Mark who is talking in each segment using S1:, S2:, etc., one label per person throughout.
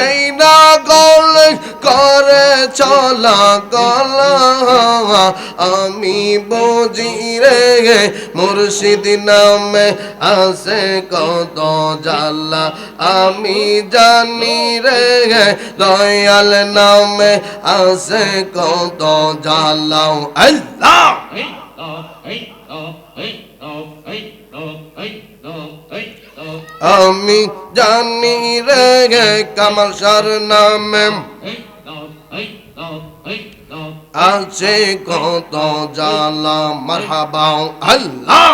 S1: দেই না গলে করে চলা গলা, আমি বুঝি রে, মুর্শিদ নামে আছে কত জালা আমি জানি রে, দয়াল নামে আছে কত জালা আল্লাহ আমি জানি রে কামাল সার নামে। আছে কত জালা মারহাবা আল্লাহ।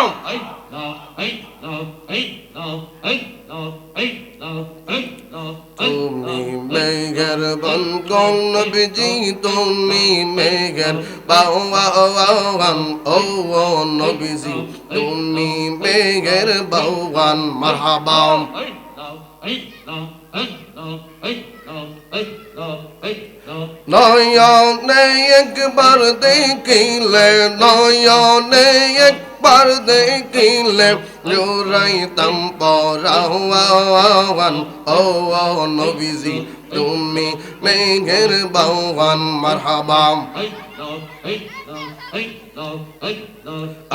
S1: তুমি মেঘের বন কৌন বিজি তুমি মেঘের বাউয়ান ও নবীজি তুমি মেঘের বাউয়ান মারহাবা নয়নে একবার দেখিলে নয়নে একবার দেখিলে জোরাইতাম পরাওয়ান ও নবীজি তুমি মেঘের বাউয়ান মারহাবাম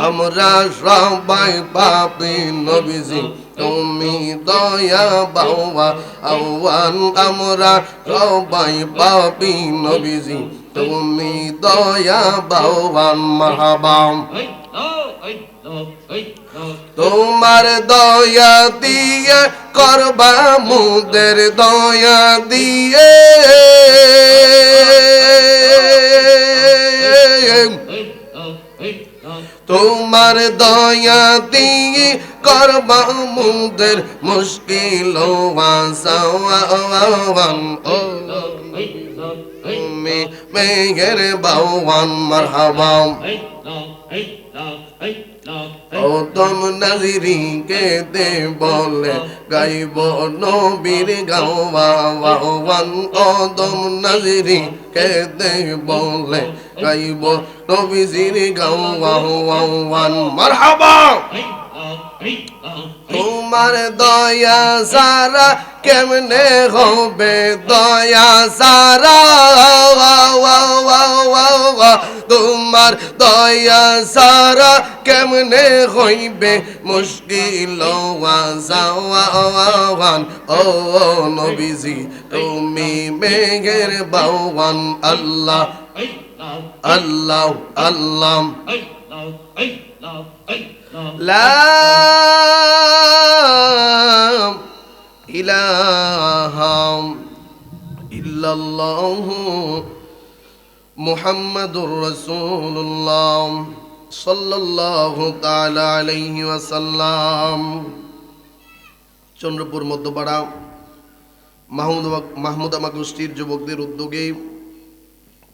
S1: আমরা সবাই পাপি নবীজি, তুমি দয়া বাবা আওয়ান আমরা সবাই পাপি নবীজি, তুমি দয়া বাবান মারহাবাম তোমার দয়া দিয়ে করবা, মুদের দয়া দিয়ে। তোমার দয়া দিয়ে করবা মুদের মুশকিল মেঘের বাউয়ান মারহাবাম ও তুম নজরি কে দে বলে গাইব নবীর গাওয়ান ও তুম নজরি কে দে বলে গাইব নবীজির গাওয়ান মারহাবা! তোমার দয়া সারা কেমনে হবে দয়া সারা তোমার দয়া সারা কেমনে হইবে মুশকিল আসাওয়ান ও নবীজি তুমি মেঘের বাওয়ান আল্লাহ আল্লাহ আল্লাহ। لا ইলাহাম ইল্লাল্লাহু মুহাম্মাদুর রাসূলুল্লাহ সাল্লাল্লাহু তাআলা আলাইহি ওয়াসাল্লাম। চন্দ্রপুর মধ্যপাড়া মাহমুদ মাহমুদামা গোষ্ঠীর যুবকদের উদ্যোগে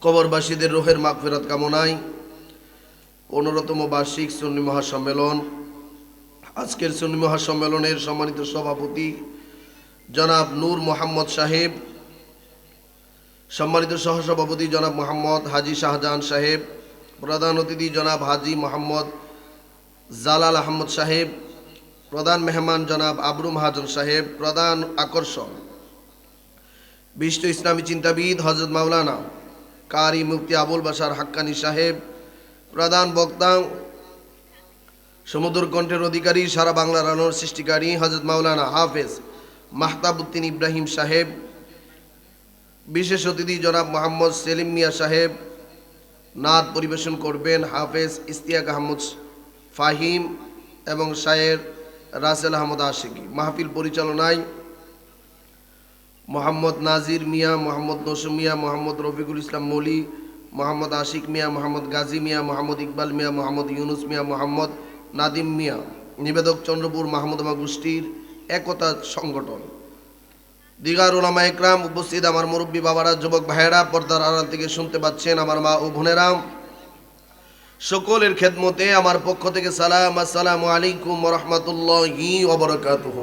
S1: কবরবাসীদের রোহের মাগফেরাত কামনায় পনেরোতম বার্ষিক সুন্নি মহাসম্মেলন। আজকের সুন্নি মহাসম্মেলনের সম্মানিত সভাপতি জনাব নূর মোহাম্মদ সাহেব, সম্মানিত সহসভাপতি জনাব মোহাম্মদ হাজি শাহজাহান সাহেব, প্রধান অতিথি জনাব হাজি মোহাম্মদ জালাল আহমদ সাহেব, প্রধান মেহমান জনাব আবরু মহাজন সাহেব, প্রধান আকর্ষণ, বিশিষ্ট ইসলামী চিন্তাবিদ হজরত মাওলানা কারি মুফতি আবুল বাসার হাক্কানি সাহেব, প্রধান বক্তা সমুদ্র কণ্ঠের অধিকারী, সারা বাংলার আলোর সৃষ্টিকারী হজরত মাওলানা হাফেজ মাহতাবুদ্দিন ইব্রাহিম সাহেব, বিশেষ অতিথি জনাব মোহাম্মদ সেলিম মিয়া সাহেব, নাদ পরিবেশন করবেন হাফেজ ইস্তিয়াক আহমদ ফাহিম এবং শায়ের রাসেল আহমদ আশিকি। মাহফিল পরিচালনায় মোহাম্মদ নাজির মিয়া, মোহাম্মদ নসুম মিয়া, মোহাম্মদ রফিকুল ইসলাম মলি, মোহাম্মদ আশিক মিয়া, মোহাম্মদ গাজী মিয়া, মোহাম্মদ ইকবাল মিয়া, মোহাম্মদ ইউনুস মিয়া, মোহাম্মদ নাদিম মিয়া। নিবেদক চন্দ্রপুর মাহমুদমা গোষ্ঠীর একতা সংগঠন। দিগার ওলামা একরাম উপস্থিত আমার মুরব্বী বাবারা, যুবক ভাইয়েরা, পর্দার আড়াল থেকে শুনতে পাচ্ছেন আমার মা ও বোনেরা। সকলের খেদমতে আমার পক্ষ থেকে সালাম, আসসালামু আলাইকুম রহমতুল্লাহি ওবরাকাতুহু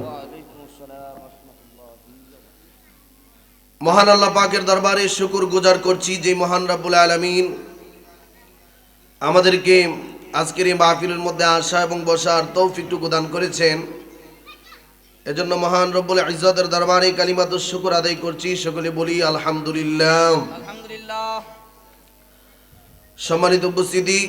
S1: মহান আল্লাহ পাকের দরবারে শুকুর গুজার করছি যে মহান রাব্বুল আলামিন আমাদেরকে আজকের এই মাহফিলের মধ্যে আসা এবং বসার তৌফিকটুকু দান করেছেন। এজন্য মহান রব্বুল ইজ্জতের দরবারে কালিমাতুর শুকর আদায় করছি। সকলে বলি আলহামদুলিল্লাহ।
S2: আলহামদুলিল্লাহ।
S1: সম্মানিত উপস্থিতি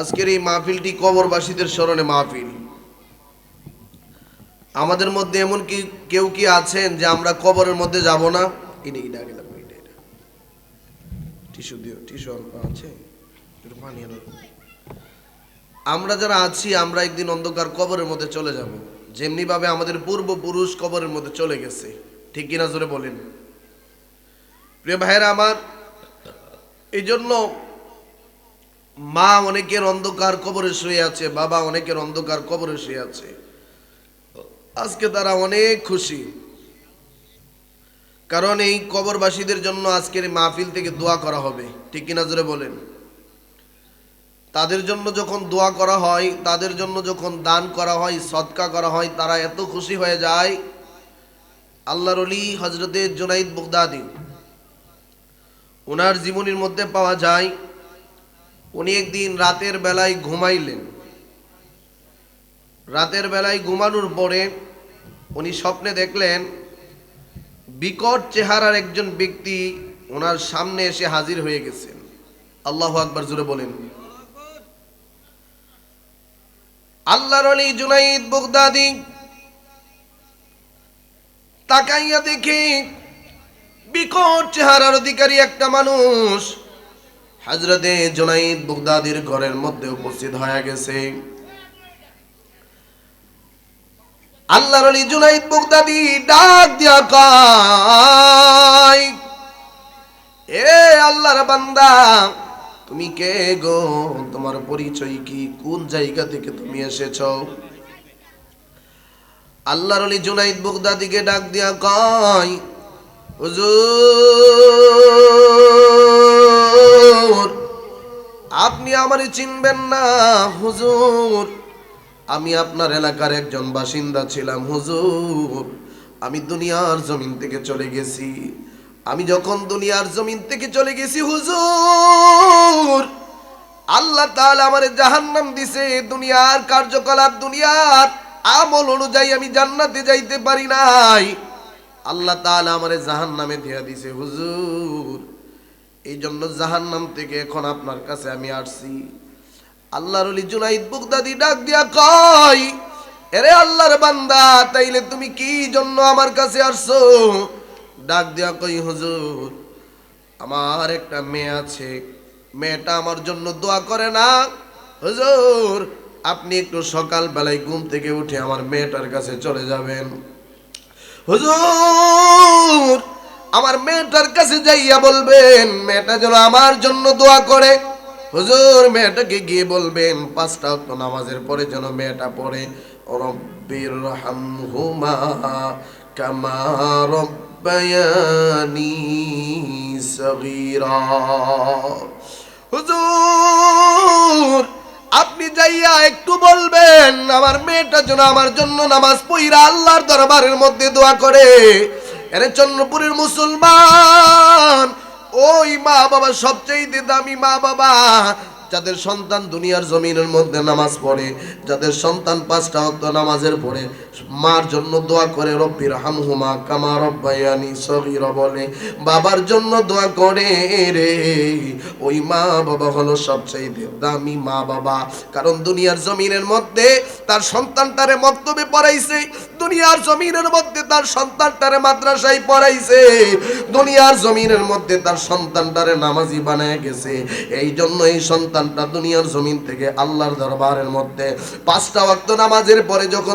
S1: আজকের এই মাহফিলটি কবরবাসীদের স্মরণে মাহফিল। আমাদের মধ্যে এমন কি কেউ কি আছেন যে আমরা কবরের মধ্যে যাব না? এটা এটা আগে লাগবে এটা টিস্যু দিও টিস্যু অল্প আছে। পানি আনো। আমরা যারা আছি, আমরা একদিন অন্ধকার কবরের মধ্যে চলে যাব। যেমনি ভাবে আমাদের পূর্বপুরুষ কবরের মধ্যে চলে গেছে। ঠিক কিনা জোরে বলেন। প্রিয় ভাইয়েরা আমার এই জন্য মা অনেকের অন্ধকার কবরে শুয়ে আছে, বাবা অনেকের অন্ধকার কবরে শুয়ে আছে। আজকে তারা অনেক খুশি। কারণ এই কবরবাসীদের জন্য আজকের মাহফিল থেকে দোয়া করা হবে। ঠিক কিনা জোরে বলেন। তাদের জন্য যখন দোয়া করা হয়, তাদের জন্য যখন দান করা হয় সৎকা করা হয়, তারা এত খুশি হয়ে যায়। আল্লাহর অলি হজরতে জুনাইদ বুগদাদি ওনার জীবনীর মধ্যে পাওয়া যায়, উনি একদিন রাতের বেলায় ঘুমাইলেন। রাতের বেলায় ঘুমানোর পরে উনি স্বপ্নে দেখলেন, বিকট চেহারার একজন ব্যক্তি ওনার সামনে এসে হাজির হয়ে গেছেন। আল্লাহ আকবার জুড়ে বলেন। আল্লাহর অলি জুনাইদ বুগদাদি তাকাইয়া দেখে বিকট চেহারার অধিকারী একটা মানুষ হাজরতে জোনাইদ বুগদাদির ঘরের মধ্যে উপস্থিত হয়ে গেছে। আল্লাহর আলী জুনাইদ বুগদাদি ডাক দিয়া কয়, এ আল্লাহর বান্দা তুমি কে গো? তোমার পরিচয় কি? কোন জায়গা থেকে তুমি এসেছ? আল্লাহর আলী জুনাইদ বুগদাদিকে ডাক দিয়া কয়, হুজুর, আপনি আমারে চিনবেন না, হুজুর। আমি আপনার এলাকার একজন বাসিন্দা ছিলাম, হুজুর। আমি দুনিয়ার জমিন থেকে চলে গেছি। আমি যখন দুনিয়ার জমিন থেকে চলে গেছি, হুজুর, আল্লাহ তাআলা আমারে জাহান্নাম দিছে, দুনিয়ার কার্যকলাপ, দুনিয়ার আমল অনুযায়ী আমি জান্নাতে যাইতে পারি নাই। আল্লাহ তাআলা আমারে জাহান্নামে দিয়া দিছে, হুজুর এই জন্য জাহান্নাম থেকে এখন আপনার কাছে আমি আসছি। আল্লাহর অলি জুনাইদ বুগদাদি ডাক দিয়া কয়, এরে আল্লাহর বান্দা, তাইলে তুমি কি জন্য আমার কাছে আসছো? ডাক দেওয়া কই, হুজুর, আমার একটা মেয়ে আছে। মেয়েটা আমার জন্য দোয়া করে না। হুজুর, আপনি একটু সকাল বেলায় ঘুম থেকে উঠে আমার মেয়েটার কাছে চলে যাবেন। হুজুর, আমার মেয়েটার কাছে যাইয়া বলবেন, মেয়েটা যেন আমার জন্য দোয়া করে। হুজুর, মেয়েটাকে গিয়ে বলবেন, পাঁচটা তো নামাজের পরে যেন মেয়েটা পড়ে। রব্বির হামহুমা কামা রব্বায়ানি সগীরা হুজুর, আপনি যাইয়া একটু বলবেন, আমার মেয়েটা যেন আমার জন্য নামাজ পইরা আল্লাহর দরবারের মধ্যে দোয়া করে। এর চন্দ্রপুরের মুসলমান, ওই মা বাবা সবচেয়ে দামি মা বাবা যাদের সন্তান দুনিয়ার জমিনের মধ্যে নামাজ পড়ে, যাদের সন্তান পাঁচটা অক্ত নামাজের পড়ে, মার জন্য দোয়া করে, রব্বির হামহুমা কামা রব্বায়ানি সগীরা বলে। বাবার জন্য দোয়া করে রে। ওই মা বাবা হলো সবচেয়ে দামি মা বাবা। কারণ দুনিয়ার জমিনের মধ্যে তার সন্তানটারে মক্তবে পড়াইছে, দুনিয়ার জমিনের মধ্যে তার সন্তানটারে মাদ্রাসায় পড়াইছে, দুনিয়ার জমিনের মধ্যে তার সন্তানটারে নামাজি বানায় গেছে। এই জন্য এই সন্তানটা দুনিয়ার জমিন থেকে আল্লাহর দরবারের মধ্যে পাঁচটা ওয়াক্ত নামাজের পরে যখন